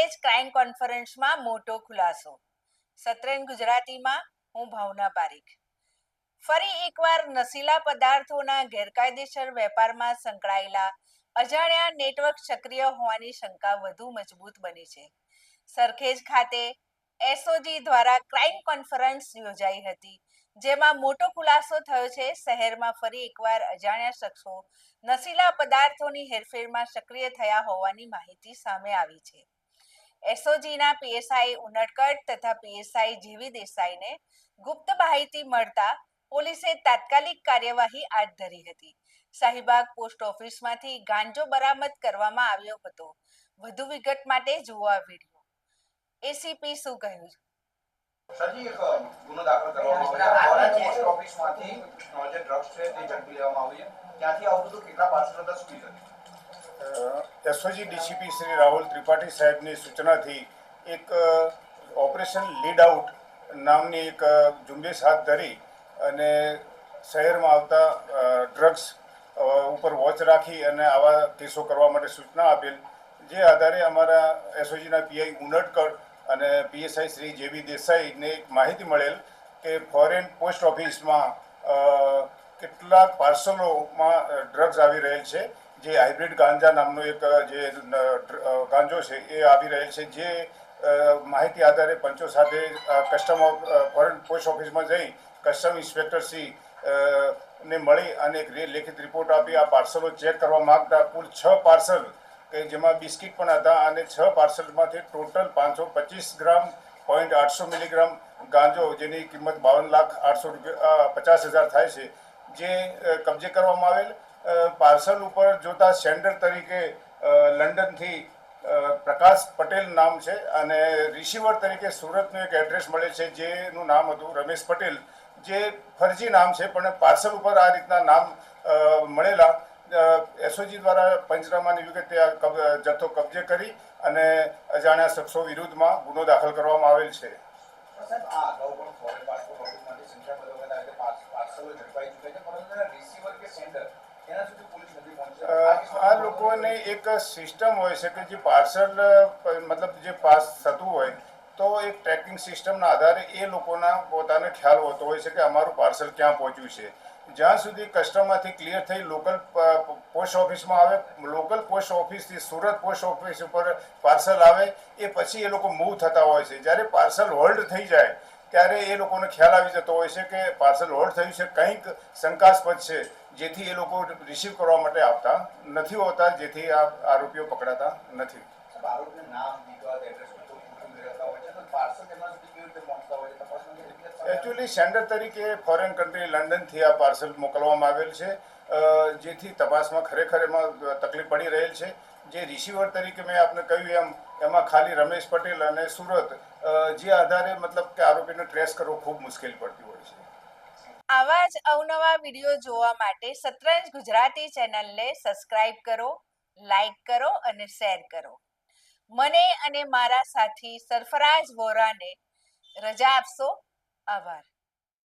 Sarkhej crime કોન્ફરન્સમાં મોટો ખુલાસો. સત્રેન ગુજરાતીમાં હું ભાવના પારીખ. ફરી એકવાર નશીલા પદાર્થોના ગેરકાયદેસર વેપારમાં સંકળાયેલા અજાણ્યા નેટવર્ક સક્રિય હોવાની શંકા વધુ મજબૂત બની છે. સરખેજ ખાતે એસઓજી દ્વારા ક્રાઇમ કોન્ફરન્સ યોજાઈ હતી, જેમાં મોટો ખુલાસો થયો છે. શહેરમાં ફરી એકવાર અજાણ્યા શખ્સો નશીલા પદાર્થોની હેરફેરમાં સક્રિય થયા હોવાની માહિતી સામે આવી છે. એસઓજીના પીએસઆઈ ઉનડકટ તથા પીએસઆઈ જીવી દેસાઈને ગુપ્ત માહિતી મળતા પોલીસે તાત્કાલિક કાર્યવાહી હાથ ધરી હતી. શાહીબાગ પોસ્ટ ઓફિસમાંથી ગાંજો બરામદ કરવામાં આવ્યો હતો. વધુ વિગત માટે જોવા વીડિયો. એસીપી શું કહ્યું સરજી એક ગુનો દાખલ કરવામાં આવ્યો છે. પોસ્ટ ઓફિસમાંથી જે ડ્રગ્સ છે તે ઝડપી લેવામાં આવ્યું છે. ત્યાંથી આવતું હતું કેટલા પાર્સલ હતા શું એસઓજી ડીસીપી શ્રી રાહુલ ત્રિપાઠી સાહેબની સૂચનાથી એક ઓપરેશન લીડ આઉટ નામની એક ઝુંબેશ હાથ ધરી અને શહેરમાં આવતા ડ્રગ્સ ઉપર વોચ રાખી અને આવા કેસો કરવા માટે સૂચના આપેલ, જે આધારે અમારા એસઓજીના પીઆઈ ઉનડકર અને પીએસઆઈ શ્રી જેબી દેસાઈને એક માહિતી મળેલ કે ફોરેન પોસ્ટ ઓફિસમાં કેટલાક પાર્સલોમાં ડ્રગ્સ આવી રહેલ છે. જે હાઇબ્રિડ ગાંજા નામનો એક જે ગાંજો છે, એ આવી રહેલ છે. જે માહિતી આધારે પંચો સાથે કસ્ટમ ફોરેન પોસ્ટ ઓફિસમાં જઈ કસ્ટમ ઇન્સ્પેક્ટર શ્રી ને મળી અને એક લેખિત રિપોર્ટ આપી. આ પાર્સલો ચેક કરવા માગતા કુલ છ પાર્સલ કે જેમાં બિસ્કિટ પણ હતા અને છ પાર્સલમાંથી ટોટલ પાંચસો પચીસ ગ્રામ પોઈન્ટ આઠસો મિલીગ્રામ ગાંજો જેની કિંમત બાવન લાખ આઠસો રૂપિયા પચાસ હજાર થાય છે. જે કબજે કરવામાં આવેલ પાર્સલ ઉપર જોતા સેન્ડર તરીકે લંડનથી પ્રકાશ પટેલ નામ છે અને રિસીવર તરીકે સુરતનું એક એડ્રેસ મળે છે જેનું નામ હતું રમેશ પટેલ, જે ફરજી નામ છે પણ પાર્સલ ઉપર આ રીતના નામ મળેલા. એસઓજી દ્વારા પંચનામાની વિગતે આ જથ્થો કબજે કરી અને અજાણ્યા શખ્સો વિરુદ્ધમાં ગુનો દાખલ કરવામાં આવેલ છે. પાર્સલો ઝડપાઈ ચૂક્યા છે, પરંતુ રિસીવર કે સેન્ડર આ લોકોને એક સિસ્ટમ હોય છે કે જે પાર્સલ મતલબ જે પાસ થતું હોય, તો એક ટ્રેકિંગ સિસ્ટમના આધારે એ લોકોના પોતાને ખ્યાલ હોતો હોય છે કે અમારું પાર્સલ ક્યાં પહોંચ્યું છે. જ્યાં સુધી કસ્ટમરથી ક્લિયર થઈ લોકલ પોસ્ટ ઓફિસમાં આવે, લોકલ પોસ્ટ ઓફિસથી સુરત પોસ્ટ ઓફિસ ઉપર પાર્સલ આવે, એ પછી એ લોકો મૂવ થતા હોય છે. જ્યારે પાર્સલ હોલ્ડ થઈ જાય ત્યારે એ લોકોને ખ્યાલ આવી જતો હોય છે કે પાર્સલ હોલ્ડ થયું છે. કંઈક શંકાસ્પદ છે જેથી એ લોકો રિસીવ કરવા માટે આવતા નથી હોતા જેથી આ આરોપીઓ પકડાતા નથી? એકચ્યુઅલી સેન્ડર તરીકે ફોરેન કન્ટ્રી લંડનથી આ પાર્સલ મોકલવામાં આવેલ છે. જેથી તપાસમાં ખરેખર એમાં તકલીફ પડી રહેલ છે. જે રિસીવર તરીકે મેં આપને કહ્યું એમ એમાં ખાલી રમેશ પટેલ અને સુરત જે આધારે મતલબ કે આરોપીને ટ્રેસ કરવો ખૂબ મુશ્કેલ પડતી હોય છે. આવા જ અવનવા વીડિયો જોવા માટે સતરંજ ગુજરાતી ચેનલને સબસ્ક્રાઇબ કરો લાઈક કરો અને શેર કરો. મને અને મારા સાથી સરફરાજ વોરાને રજા આપશો. આભાર.